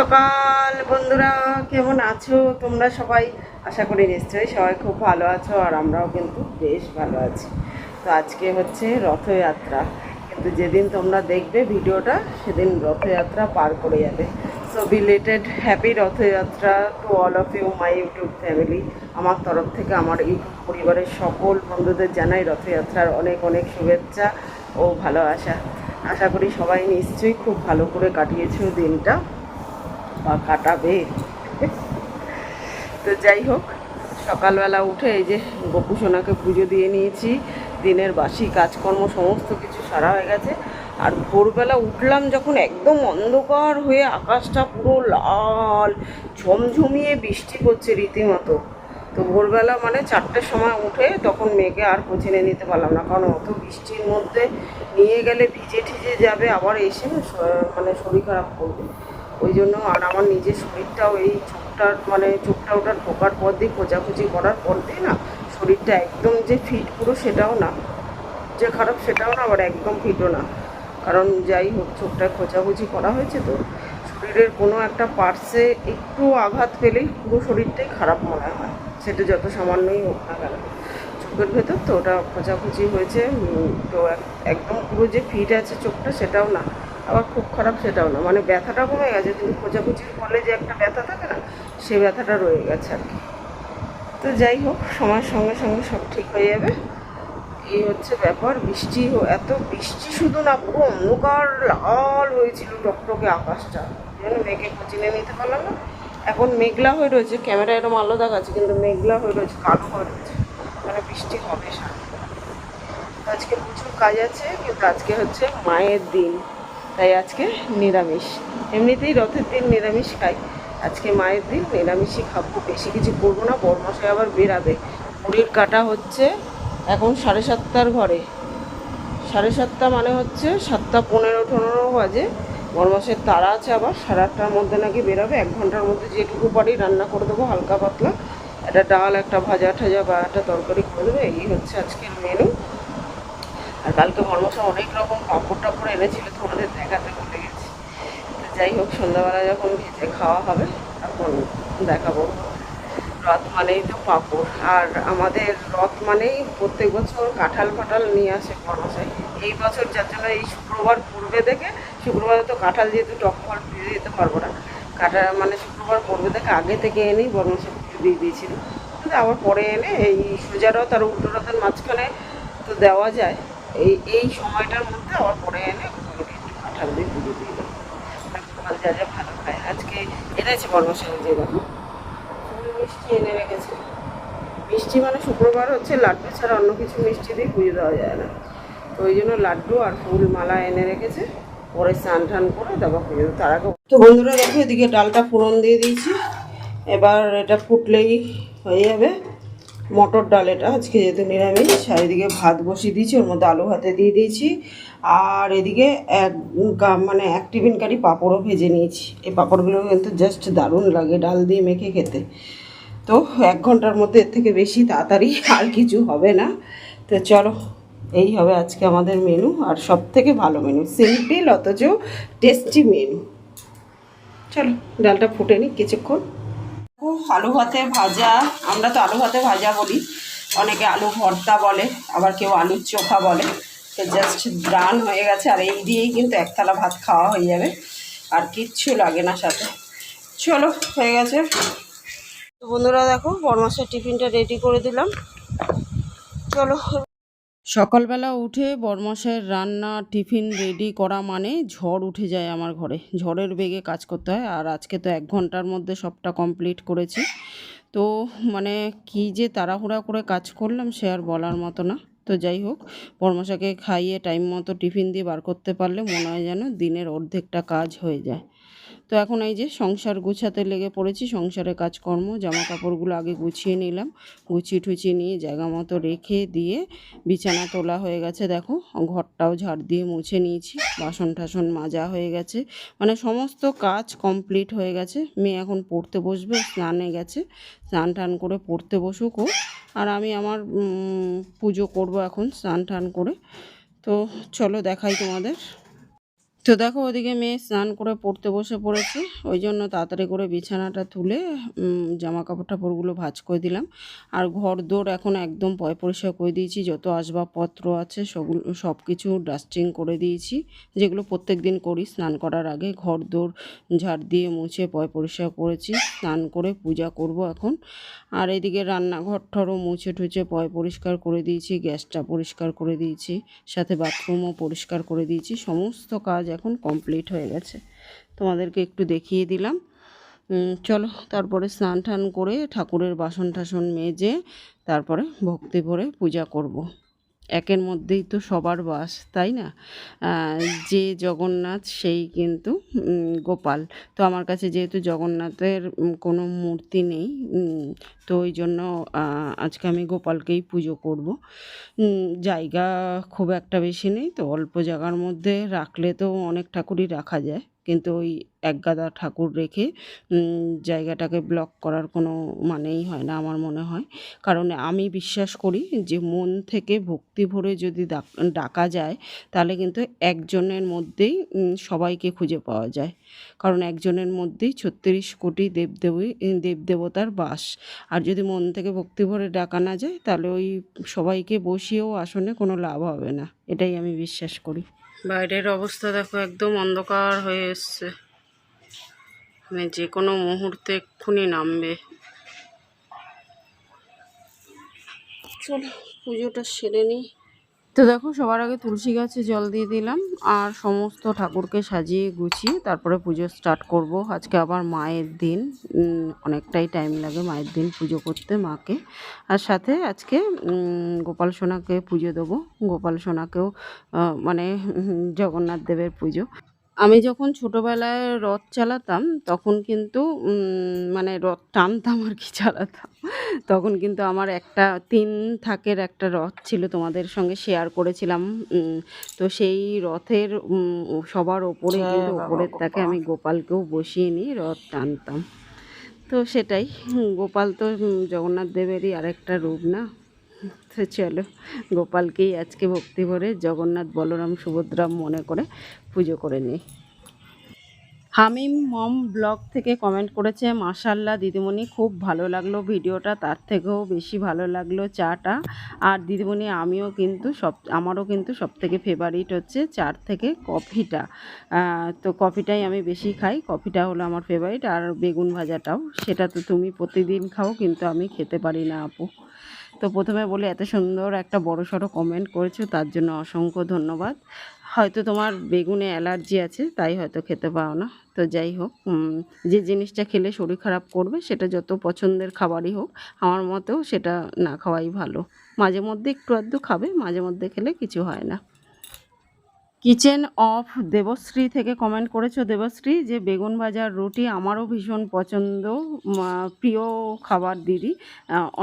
সকাল, বন্ধুরা, কেমন আছো? তোমরা সবাই আশা করি নিশ্চয়ই সবাই খুব ভালো আছো আর আমরাও কিন্তু বেশ ভালো আছি। তো আজকে হচ্ছে রথযাত্রা। কিন্তু যেদিন তোমরা দেখবে ভিডিওটা, সেদিন রথযাত্রা পার করে যাবে। So belated happy Rathyatra to all of you my YouTube family আমার তরফ থেকে, আমার ইউটিউব পরিবারের সকল বন্ধুদের জানাই রথযাত্রার অনেক অনেক শুভেচ্ছা ও ভালোবাসা। আশা করি সবাই নিশ্চয়ই খুব ভালো করে কাটিয়েছো দিনটা। বা কাটাবে। তো যাই হোক, সকালবেলা উঠে এই যে গোপু সোনাকে পুজো দিয়ে নিয়েছি। দিনের বাসি কাজকর্ম সমস্ত কিছু সারা হয়ে গেছে। আর ভোরবেলা উঠলাম যখন একদম অন্ধকার হয়ে আকাশটা পুরো লাল, ঝমঝমিয়ে বৃষ্টি পড়ছে রীতিমতো। তো ভোরবেলা মানে চারটের সময় উঠে তখন মেঘে আর পচিনে নিতে পারলাম না, কারণ অত বৃষ্টির মধ্যে নিয়ে গেলে ভিজে ঠিজে যাবে, আবার এসে মানে শরীর খারাপ করবে। ওই জন্য আর আমার নিজের শরীরটাও এই চোখটার মানে চোখটা ওটা ঢোকার পর দিয়ে খোঁজাখুঁজি করার পর দিয়ে না, শরীরটা একদম যে ফিট পুরো সেটাও না, যে খারাপ সেটাও না, আবার একদম ফিটও না। কারণ যাই হোক, চোখটায় খোঁজাখুঁজি করা হয়েছে তো, শরীরের কোনো একটা পার্টসে একটু আঘাত পেলেই পুরো শরীরটাই খারাপ মনে হয়। সেটা যত সামান্যই হোক না কেন। চোখের ভেতর তো ওটা খোঁজাখুঁজি হয়েছে তো এক- একদম পুরো যে ফিট আছে চোখটা সেটাও না। আবার খুব খারাপ সেটাও না। মানে ব্যথাটা কমে গেছে, কিন্তু খোঁজাখুচির ফলে যে একটা ব্যথা থাকে না সেই ব্যথাটা রয়ে গেছে আর কি। তো যাই হোক, সময়ের সঙ্গে সঙ্গে সব ঠিক হয়ে যাবে। এই হচ্ছে ব্যাপার, বৃষ্টি এত বৃষ্টি শুধু না, পুরো অন্ধকার লাল হয়েছিল টকটকে আকাশটা। যেন মেঘে পচিনে নিতে পারলাম না। এখন মেঘলা হয়ে রয়েছে ক্যামেরা এরকম আলো দেখাচ্ছে, কিন্তু মেঘলা হয়ে রয়েছে, কালো হয়ে রয়েছে। মানে বৃষ্টি হবে সামনে আজকে প্রচুর কাজ আছে, কিন্তু আজকে হচ্ছে মায়ের দিন। তাই আজকে নিরামিষ। এমনিতেই রথের দিন নিরামিষ খাই। আজকে মায়ের দিন নিরামিষই খাব। বেশি কিছু করব না, বরমাসে আবার বেরাবে। মুড়ির কাটা হচ্ছে এখন সাড়ে সাতটার ঘরে। সাড়ে সাতটা মানে হচ্ছে সাতটা পনেরো পনেরো বাজে। বরমাসের তারা আছে আবার, সাড়ে আটটার মধ্যে নাকি বেরোবে। এক ঘণ্টার মধ্যে যেটুকু পারি রান্না করে দেবো হালকা পাতলা। একটা ডাল, একটা ভাজা ঠাজা বা একটা তরকারি করে দেবো। এই হচ্ছে আজকের মেনু আর কালকে বর্মশা অনেক রকম পাঁপড় টাপড় এনেছিল তোমাদের দেখাতে ভুলে গেছি। তো যাই হোক, সন্ধ্যাবেলা যখন ভেজে খাওয়া হবে, তখন দেখাবো। রথ মানেই তো পাঁপড়। আর আমাদের রথ মানেই প্রত্যেক বছর কাঁঠাল ফাটাল নিয়ে আসে বর্মশাই। এই বছর যার জন্য এই শুক্রবার পূর্বে থেকে শুক্রবারে তো কাঁঠাল যেহেতু টক ফল ফিরে দিতে পারব না। কাঁঠাল মানে শুক্রবার পূর্বে থেকে আগে থেকে এনেই বর্মশাই দিয়ে দিয়েছিল। আবার পরে এনে এই সোজা রথ আর উল্টো রথের মাঝখানে তো দেওয়া যায়। এই এই সময়টার মধ্যে আবার পরে এনে ওগুলোকে দিয়ে পুজো দিয়ে দেবো। যা যা ভালো খায় আজকে এনেছে বর্মশাই যে দেখো। মিষ্টি এনে রেখেছে। মিষ্টি মানে শুক্রবার হচ্ছে, লাড্ডু ছাড়া অন্য কিছু মিষ্টি দিয়ে পুজো দেওয়া যায় না। তো ওই জন্য লাড্ডু আর ফুল মালা এনে রেখেছে। পরে স্নান টান করে তারপর পুজো। তার আগে তো বন্ধুরা দেখো, এদিকে ডালটা ফোড়ন দিয়ে দিয়েছি। এবার এটা ফুটলেই হয়ে যাবে। মটর ডাল এটা। আজকে যেহেতু নিরামিষ, আর এদিকে ভাত বসিয়ে দিয়েছি, ওর মধ্যে আলু ভাতে দিয়ে দিয়েছি। আর এদিকে এক মানে এক টিফিন কারি পাঁপড়ও ভেজে নিয়েছি। এই পাঁপড়গুলো কিন্তু জাস্ট দারুণ লাগে ডাল দিয়ে মেখে খেতে। তো এক ঘণ্টার মধ্যে এর থেকে বেশি তাড়াতাড়ি আর কিছু হবে না। তো চলো, এই হবে আজকে আমাদের মেনু আর সব থেকে ভালো মেনু সিম্পল অথচ টেস্টি মেনু চলো, ডালটা ফুটে নিই কিছুক্ষণ। আলু ভাতে ভাজা, আমরা তো আলু ভাতে ভাজা বলি। অনেকে আলু ভর্তা বলে, আবার কেউ আলুর চোখা বলে। তো জাস্ট ব্রান হয়ে গেছে, আর এই দিয়েই কিন্তু এক থালা ভাত খাওয়া হয়ে যাবে। আর কিচ্ছু লাগে না সাথে। চলো, হয়ে গেছে। তো বন্ধুরা দেখো বরমাসের টিফিনটা রেডি করে দিলাম। চলো। সকালবেলা উঠে বরমাসের রান্না টিফিন রেডি করা মানে ঝড় উঠে যায় আমার ঘরে। ঝড়ের বেগে কাজ করতে হয় আর আজকে তো এক ঘণ্টার মধ্যে সবটা কমপ্লিট করেছি। তো মানে কি যে তাড়াহুড়া করে কাজ করলাম সে আর বলার মতো না। তো যাই হোক, বরমশাকে খাইয়ে টাইম মতো টিফিন দিয়ে বার করতে পারলে মনে হয় যেন দিনের অর্ধেকটা কাজ হয়ে যায়। তো এখন এই যে সংসার গুছাতে লেগে পড়েছি, সংসারে কাজকর্ম জামা কাপড়গুলো আগে গুছিয়ে নিলাম। গুছিয়ে টুচিয়ে নিয়ে জায়গা মতো রেখে দিয়ে বিছানা তোলা হয়ে গেছে, দেখো। ঘরটাও ঝাড় দিয়ে মুছে নিয়েছি বাসন টাসন মাজা হয়ে গেছে। মানে সমস্ত কাজ কমপ্লিট হয়ে গেছে। মেয়ে এখন পড়তে বসবে, স্নানে গেছে। স্নান টান করে পড়তে বসুক ও। আর আমি আমার পুজো করব এখন স্নান টান করে। তো চলো দেখাই তোমাদের। তো দেখো ওদিকে মেয়ে স্নান করে পড়তে বসে পড়েছে। ওই জন্য তাড়াতাড়ি করে বিছানাটা তুলে জামা কাপড় টাপড়গুলো ভাজ করে দিলাম। আর ঘর দৌড় এখন একদম পয় পরিষ্কার করে দিয়েছি। যত আসবাবপত্র আছে সবগুলো সব কিছু ডাস্টিং করে দিয়েছি। যেগুলো প্রত্যেক দিন করি, স্নান করার আগে ঘর দৌড় ঝাড় দিয়ে মুছে পয় পরিষ্কার করেছি। স্নান করে পূজা করব এখন। আর এদিকে রান্নাঘর ঠরও মুছে টুছে পয় পরিষ্কার করে দিয়েছি, গ্যাসটা পরিষ্কার করে দিয়েছি, সাথে বাথরুমও পরিষ্কার করে দিয়েছি। সমস্ত কাজ এখন কমপ্লিট হয়ে গেছে তোমাদেরকে একটু দেখিয়ে দিলাম চলো, তারপরে স্নান টান করে ঠাকুরের বাসন টাসন মেজে তারপরে ভক্তি ভরে পূজা করব। একের মধ্যেই তো সবার বাস, তাই না? যে জগন্নাথ সেই কিন্তু গোপাল। তো আমার কাছে যেহেতু জগন্নাথের কোনো মূর্তি নেই তো ওই জন্য আজকে আমি গোপালকেই পুজো করব। জায়গা খুব একটা বেশি নেই, তো অল্প জায়গার মধ্যে রাখলে তো অনেক ঠাকুরই রাখা যায়। কিন্তু ওই এক গাদা ঠাকুর রেখে জায়গাটাকে ব্লক করার কোনো মানেই হয় না আমার মনে হয়। কারণ আমি বিশ্বাস করি যে মন থেকে ভক্তি ভরে যদি ডাক- ডাকা যায়, তাহলে কিন্তু একজনের মধ্যেই সবাইকে খুঁজে পাওয়া যায়। কারণ একজনের মধ্যেই ছত্রিশ কোটি দেবদেবী, দেবদেবতার বাস। আর যদি মন থেকে ভক্তি ভরে ডাকা না যায়, তাহলে ওই সবাইকে বসিয়েও আসনে কোনো লাভ হবে না। এটাই আমি বিশ্বাস করি। বাইরের অবস্থা দেখো একদম অন্ধকার হয়ে এসছে। মানে যে কোনো মুহূর্তে এক্ষুনি নামবে। চলো পুজোটা সেরে নিই। তো দেখো, সবার আগে তুলসী গাছে জল দিয়ে দিলাম আর সমস্ত ঠাকুরকে সাজিয়ে গুছিয়ে তারপরে পুজো স্টার্ট করব। আজকে আবার মায়ের দিন অনেকটাই টাইম লাগে মায়ের দিন পুজো করতে মাকে। আর সাথে আজকে গোপাল সোনাকে পুজো দেবো। গোপাল সোনাকেও মানে জগন্নাথ দেবের পুজো। আমি যখন ছোটোবেলায় রথ চালাতাম তখন কিন্তু মানে রথ টানতাম আর কি চালাতাম। তখন কিন্তু আমার একটা তিন থাকের একটা রথ ছিল তোমাদের সঙ্গে শেয়ার করেছিলাম তো সেই রথের সবার ওপরে কিন্তু ওপরের তাকে আমি গোপালকেও বসিয়ে নিয়ে রথ টানতাম। তো সেটাই গোপাল তো জগন্নাথ দেবেরই আরেকটা রূপ না? তো চলো, গোপালকেই আজকে ভক্তি ভরে জগন্নাথ বলরাম সুভদ্রাম মনে করে পুজো করে নিই। হামিম মম ব্লগ থেকে কমেন্ট করেছে মাশাল্লাহ দিদিমণি, খুব ভালো লাগল ভিডিওটা, তার থেকেও বেশি ভালো লাগল চাটা। আর দিদিমণি, আমিও কিন্তু সব, আমারও কিন্তু সব থেকে ফেভারিট হচ্ছে চার থেকে কফিটা। তো কফিটাই আমি বেশি খাই, কফিটা হলো আমার ফেভারিট আর বেগুন ভাজাটাও। সেটা তো তুমি প্রতিদিন খাও, কিন্তু আমি খেতে পারি না, আপু। তো প্রথমে বলে এত সুন্দর একটা বড় সড়ো কমেন্ট করেছ, তার জন্য অসংখ্য ধন্যবাদ। হয়তো তোমার বেগুনে অ্যালার্জি আছে, তাই হয়তো খেতে পাও না। তো যাই হোক যে জিনিসটা খেলে শরীর খারাপ করবে, সেটা যত পছন্দের খাবারই হোক, আমার মতেও সেটা না খাওয়াই ভালো। মাঝে মধ্যে একটু আধটু খাবে, মাঝে মধ্যে খেলে কিছু হয় না। কিচেন অফ দেবশ্রী থেকে কমেন্ট করেছ দেবশ্রী যে বেগুন ভাজার রুটি আমারও ভীষণ পছন্দ প্রিয় খাবার দিদি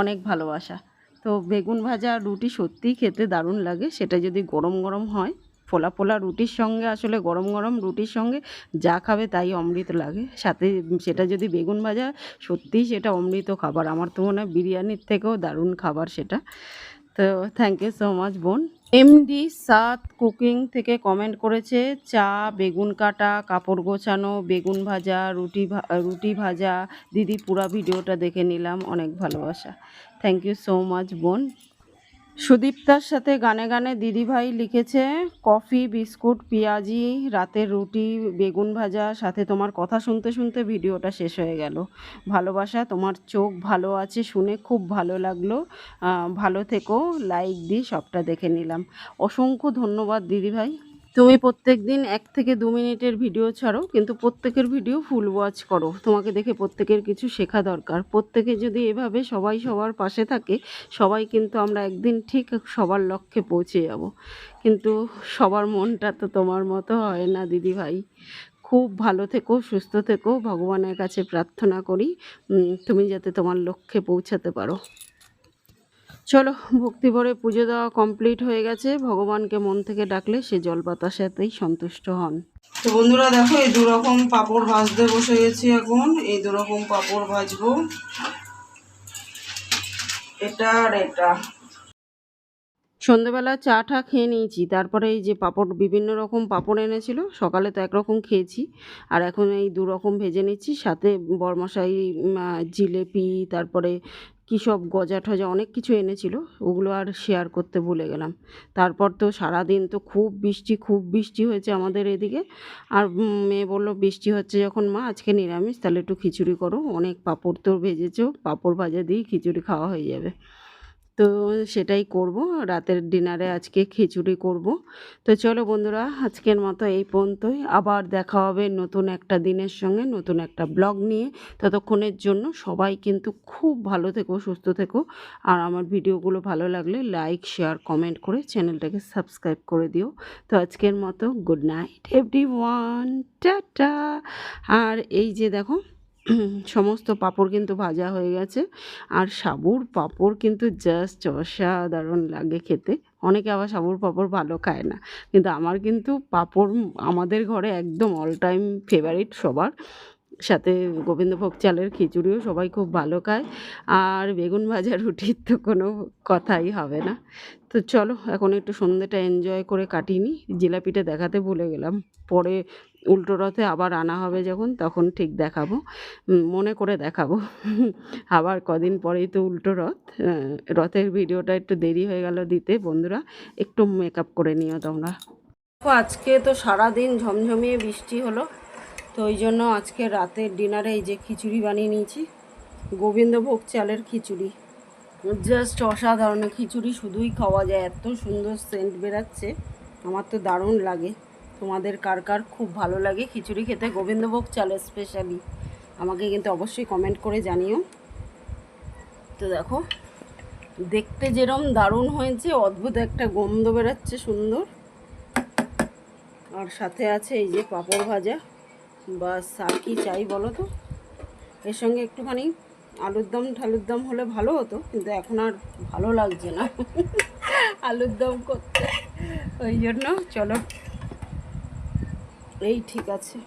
অনেক ভালোবাসা। তো বেগুন ভাজা রুটি সত্যিই খেতে দারুণ লাগে। সেটা যদি গরম গরম হয়, ফোলা ফোলা রুটির সঙ্গে, আসলে গরম গরম রুটির সঙ্গে যা খাবে তাই অমৃত লাগে। সাথে সেটা যদি বেগুন ভাজা, সত্যিই সেটা অমৃত খাবার। আমার তো মনে হয় বিরিয়ানির থেকেও দারুণ খাবার সেটা। তো থ্যাংক ইউ সো মাচ বোন। এমডি সাত কুকিং থেকে কমেন্ট করেছে, চা, বেগুন কাটা, কাপড় গোছানো, বেগুন ভাজা, রুটি রুটি ভাজা। দিদি পুরা ভিডিওটা দেখে নিলাম, অনেক ভালোবাসা। থ্যাংক ইউ সো মাচ বোন। সুদীপ্তার সাথে গানে গানে দিদিভাই লিখেছে, কফি, বিস্কুট, পেঁয়াজি রাতের রুটি, বেগুন ভাজা, সাথে তোমার কথা শুনতে শুনতে ভিডিওটা শেষ হয়ে গেল। ভালোবাসা, তোমার চোখ ভালো আছে শুনে খুব ভালো লাগল। ভালো থেকো লাইক দিয়ে সবটা দেখে নিলাম। অসংখ্য ধন্যবাদ দিদিভাই। তুমি প্রত্যেক দিন এক থেকে দু মিনিটের ভিডিও ছাড়ো, কিন্তু প্রত্যেকের ভিডিও ফুল ওয়াচ করো। তোমাকে দেখে প্রত্যেকের কিছু শেখা দরকার। প্রত্যেকে যদি এভাবে সবাই সবার পাশে থাকে, সবাই কিন্তু আমরা একদিন ঠিক সবার লক্ষ্যে পৌঁছে যাব। কিন্তু সবার মনটা তো তোমার মতো হয় না, দিদি ভাই। খুব ভালো থেকো, সুস্থ থেকো, ভগবানের কাছে প্রার্থনা করি তুমি যাতে তোমার লক্ষ্যে পৌঁছাতে পারো। চলো ভক্তি ভরে পুজো দেওয়া কমপ্লিট হয়ে গেছে। ভগবানকে মন থেকে ডাকলে সে জল বাতাসাতেই সন্তুষ্ট হন। তো বন্ধুরা দেখো এই দু রকম পাপড় ভাজতে বসে গেছি এখন। এই দু রকম পাপড় ভাজবো। এটা আর এটা। সন্ধেবেলা চা টা খেয়ে নিয়েছি। তারপরে এই যে পাঁপড় বিভিন্ন রকম পাঁপড় এনেছিল সকালে তো একরকম খেয়েছি। আর এখন এই দু রকম ভেজে নিচ্ছি। সাথে বরমশাই জিলেপি তারপরে কী সব গজা ঠজা অনেক কিছু এনেছিল, ওগুলো আর শেয়ার করতে ভুলে গেলাম। তারপর তো সারাদিন তো খুব বৃষ্টি খুব বৃষ্টি হয়েছে আমাদের এদিকে। আর মেয়ে বলল, বৃষ্টি হচ্ছে যখন মা, আজকে নিরামিষ, তাহলে একটু খিচুড়ি করো। অনেক পাঁপড় তো ভেজেছো, পাঁপড় ভাজা দিয়ে খিচুড়ি খাওয়া হয়ে যাবে। তো সেটাই করব। রাতের ডিনারে আজকে খিচুড়ি করব। তো চলো বন্ধুরা, আজকের মতো এই পর্যন্তই। আবার দেখা হবে নতুন একটা দিনের সঙ্গে, নতুন একটা ব্লগ নিয়ে। ততক্ষণের জন্য সবাই কিন্তু খুব ভালো থেকো, সুস্থ থেকো। আর আমার ভিডিওগুলো ভালো লাগলে লাইক শেয়ার কমেন্ট করে চ্যানেলটাকে সাবস্ক্রাইব করে দিও। তো আজকের মতো good night every one tata. আর এই যে দেখো সমস্ত পাপড় কিন্তু ভাজা হয়ে গেছে। আর সাবুর পাপড় কিন্তু জাস্ট অসাধারণ লাগে খেতে। অনেকে আবার সাবুর পাপড় ভালো খায় না। কিন্তু আমার কিন্তু পাপড় আমাদের ঘরে একদম অল টাইম ফেভারিট সবার। সাথে গোবিন্দভোগ চালের খিচুড়িও সবাই খুব ভালো খায়। আর বেগুন ভাজা রুটির তো কোনো কথাই হবে না। তো চলো, এখন একটু সন্ধ্যেটা এনজয় করে কাটিয়ে নিই জিলাপিটা দেখাতে ভুলে গেলাম। পরে উল্টো রথে আবার আনা হবে যখন, তখন ঠিক দেখাবো। মনে করে দেখাবো। আবার কদিন পরেই তো উল্টো রথ। রথের ভিডিওটা একটু দেরি হয়ে গেল দিতে। বন্ধুরা, একটু মেকআপ করে নিও তোমরা। আজকে তো সারাদিন ঝমঝমিয়ে বৃষ্টি হলো। তো ওই জন্য আজকে রাতের ডিনারে এই যে খিচুড়ি বানিয়ে নিয়েছি। গোবিন্দভোগ চালের খিচুড়ি। জাস্ট অসাধারণ খিচুড়ি, শুধুই খাওয়া যায়। এত সুন্দর সেন্ট বেরাচ্ছে। আমার তো দারুণ লাগে। তোমাদের কার কার খুব ভালো লাগে খিচুড়ি খেতে, গোবিন্দভোগ চালের স্পেশালি আমাকে কিন্তু অবশ্যই কমেন্ট করে জানিও। তো দেখো, দেখতে যেরম দারুণ হয়েছে, অদ্ভুত একটা গন্ধ বেরাচ্ছে সুন্দর। আর সাথে আছে এই যে পাঁপড় ভাজা। বাস আর কি চাই বলো তো? এর সঙ্গে একটুখানি আলুর দম ঠালুর দম হলে ভালো হতো, কিন্তু এখন আর ভালো লাগছে না। আলুর দম করতে। ওই জন্য, চলো। এই ঠিক আছে।